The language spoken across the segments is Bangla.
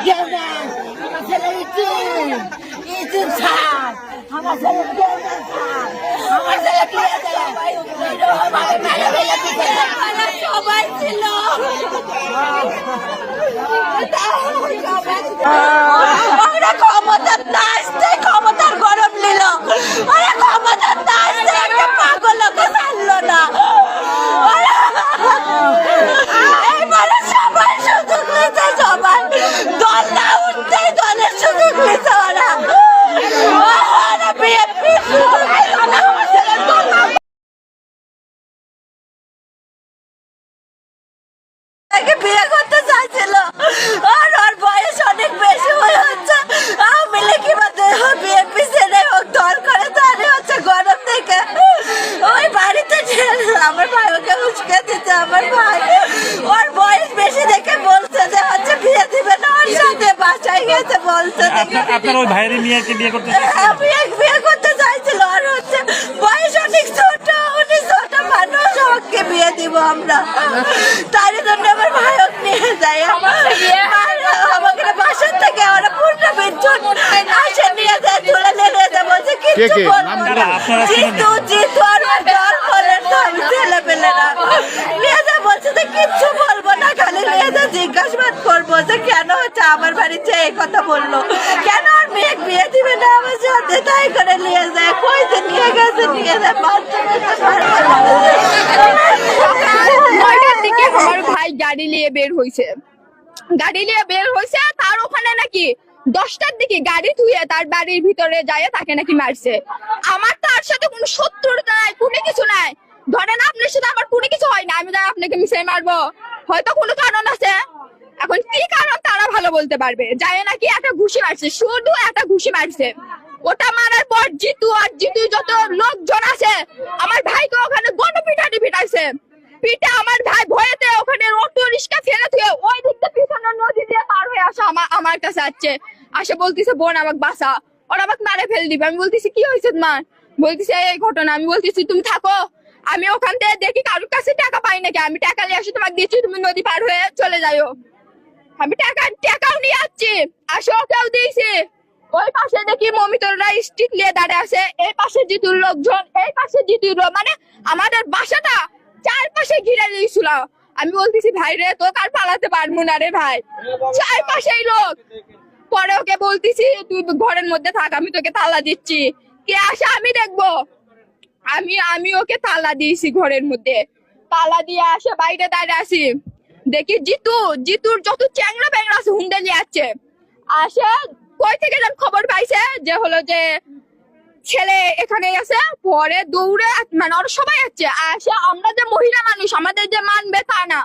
নেই আমার ছেলে ইতিম ইতিম ছাড় আমার ছেলে নেই ছাড় আমার ছেলে কি আছে সবাই ছিল ওরা ক্ষমতার না আসতে ক্ষমতার গরম নিল ওরা ক্ষমতার না আসতে একটা পাগল লোকে ছাড়লো না এইবারে সবাই সুযোগ নিতে সবাই দল না উঠতে দলের সুযোগ নিতে ওরা ওরা বিএনপি সুযোগ নিল না আমার ছেলের দল না তাকে বিয়ে করতে চাইছিল। আর ওর বয়স অনেক বেশি হয়ে হচ্ছে। আওয়ামী লীগ কিংবা বিএনপি ছেড়ে হোক দল করে তাহলে হচ্ছে গরম থেকে ওই বাড়িতে আমার ভাই ওকে উস্কে দিতে আমার ভাই ওর বয়স বেশি দেখে বলছে যে হচ্ছে বিয়ে দিবে না ওর সাথে বাসায় গেছে বলছে আপনার ওই ভাইয়ের মেয়েকে বিয়ে করতে হ্যাঁ, বিয়ে করতে চাইছিল আর হচ্ছে বয়স অনেক ছোট উনি ছোট মানুষ ওকে বিয়ে দিব আমরা। তার জন্য আমার ভাইক নিয়ে যাই আমার আমাকে বাসার থেকে ওরা পূর্ণ বিদ্যুৎ আসে নিয়ে যায় তুলে নিয়ে কে? জিতু জিতু আমি ছেলে নিয়ে বলছে যে কিচ্ছু বলব না খালি নিয়ে জিজ্ঞাসাবাদ করব যে কেন হচ্ছে আমার বাড়িতে এই কথা বলল। কেন আর মেয়ে বিয়ে দিবে না আমার সাথে তাই করে নিয়ে যায়? কই যে নিয়ে গেছে নিয়ে যায়? বাচ্চা নয়টার দিকে আমার ভাই গাড়ি নিয়ে বের হয়েছে গাড়ি নিয়ে বের হয়েছে তার ওখানে নাকি দশটার দিকে গাড়ি ধুয়ে তার বাড়ির ভিতরে যায় তাকে নাকি মারছে। আমার তার সাথে কোনো শত্রুতা নাই, কোনো কিছু নাই। ধরেন আপনার সাথে আমার কোনো কিছু হয় না, আমি যাই আপনাকে মিশে মারবো। হয়তো কোনো কারণ আছে। এখন কি কারণ তারা ভালো বলতে পারবে? যায় নাকি একটা ঘুষি মারছে, শুধু একটা ঘুষি মারছে। ওটা মারার পর জিতু আর জিতু যত লোকজন আছে, আমার ভাইকে ওখানে গণপিঠাটি পিটাইছে। পিঠে আমার ভাই ভয়েতে ওখানে অটো রিক্সা ফেলে থুয়ে ওই দিকটা পিছনে নদী দিয়ে পার হয়ে আসা আমার আমার কাছে আসছে। আসে বলতেছে, বোন, আমাকে বাসা ওরা আমাকে মারে ফেল দিবে। আমি বলতেছি, কি হয়েছে তোমার? বলতেছে, এই ঘটনা। আমি বলতেছি, তুমি থাকো। আমি ওখান থেকে দেখি কারোর কাছে টাকা পাই নাকি। আমি টাকা নিয়ে আসি, তোমাকে দিচ্ছি, তুমি নদী পার হয়ে চলে যাও আমি টাকা, টাকাও নিয়ে আসছি। আসো কেউ দিয়েছি। ওই পাশে দেখি মমিতররা স্ট্রিট নিয়ে দাঁড়িয়ে আছে। এই পাশে জিতুর লোকজন, এই পাশে জিতুর মানে আমাদের বাসাটা চারপাশে ঘিরে দিয়েছিল। আমি বলতেছি, ভাই রে তো কার পালাতে পারব না রে ভাই। চারপাশেই লোক। পরে ওকে বলতেছি, তুই ঘরের মধ্যে থাক, আমি তোকে তালা দিচ্ছি। কে আসে আমি দেখব। আমি আমি ওকে তালা দিয়েছি ঘরের মধ্যে। তালা দিয়ে আসে, বাইরে দাঁড়িয়ে আসি দেখি জিতু, জিতুর যত চ্যাংড়া ব্যাংরা আছে, হুন্ডে নিয়ে আসছে। আসে, কই থেকে যেন খবর পাইছে যে হলো যে ছেলে এখানে আছে, পরে দৌড়ে মানে ওরা সবাই আসছে। আসে, আমরা যে মহিলা মানুষ, আমাদের যে মানবে তা না।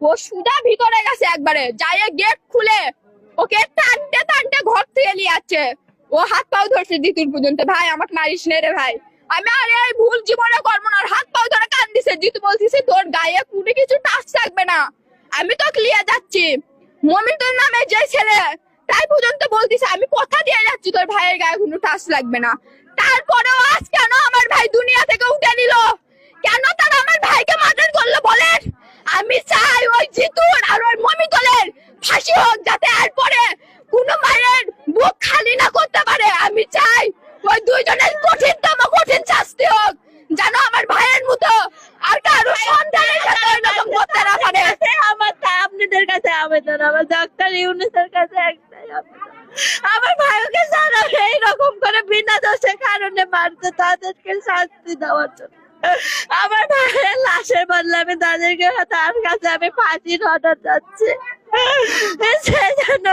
ও সুদা ভিতরে গেছে একবারে যাই গেট খুলে ওকে টানতে টানতে ঘর থেকে নিয়ে যাচ্ছে ও হাত পাও ধরছে জিতুর পর্যন্ত। ভাই, আমাকে মারিস নে রে ভাই। আমি আরে এই ভুল জীবনে করব না। হাত পাও ধরে কান দিছে জিতু বলতেছে, তোর গায়ে কোনো কিছু টাচ থাকবে না। আমি তো ক্লিয়ার যাচ্ছি। মমিতুর নামে যে ছেলে, তাই পর্যন্ত বলতেছে, আমি কথা দিয়ে যাচ্ছি, তোর ভাইয়ের গায়ে কোনো টাচ লাগবে না। তারপরেও আজ কেন আমার ভাই দুনিয়া থেকে উঠে নিল কেন তারা আমার ভাইকে মার্ডার করল বলেন আমি চাই ওই জিতুর আর ওই মমিতলের ফাঁসি হোক, যাতে এরপরে কোনো মায়ের বুক খালি না করতে পারে। আমি চাই ওই দুইজনের কঠিনতম, কঠিন শাস্তি হোক, যেন আমার ভাইয়ের মতো আর কারও সন্তানের সাথে এরকম করতে না পারে। আমার আপনাদের কাছে আবেদন, আমার ডাক্তার ইউনুসের কাছে একটাই। আমার ভাইকে যারা এইরকম করে বিনা দোষে কারণে মারছে তাদেরকে শাস্তি দেওয়ার জন্য। আমার ভাইয়ের লাশের বদলে আমি তাদেরকে, তার কাছে আমি ফাঁসির অর্ডার যাচ্ছি সেই জন্য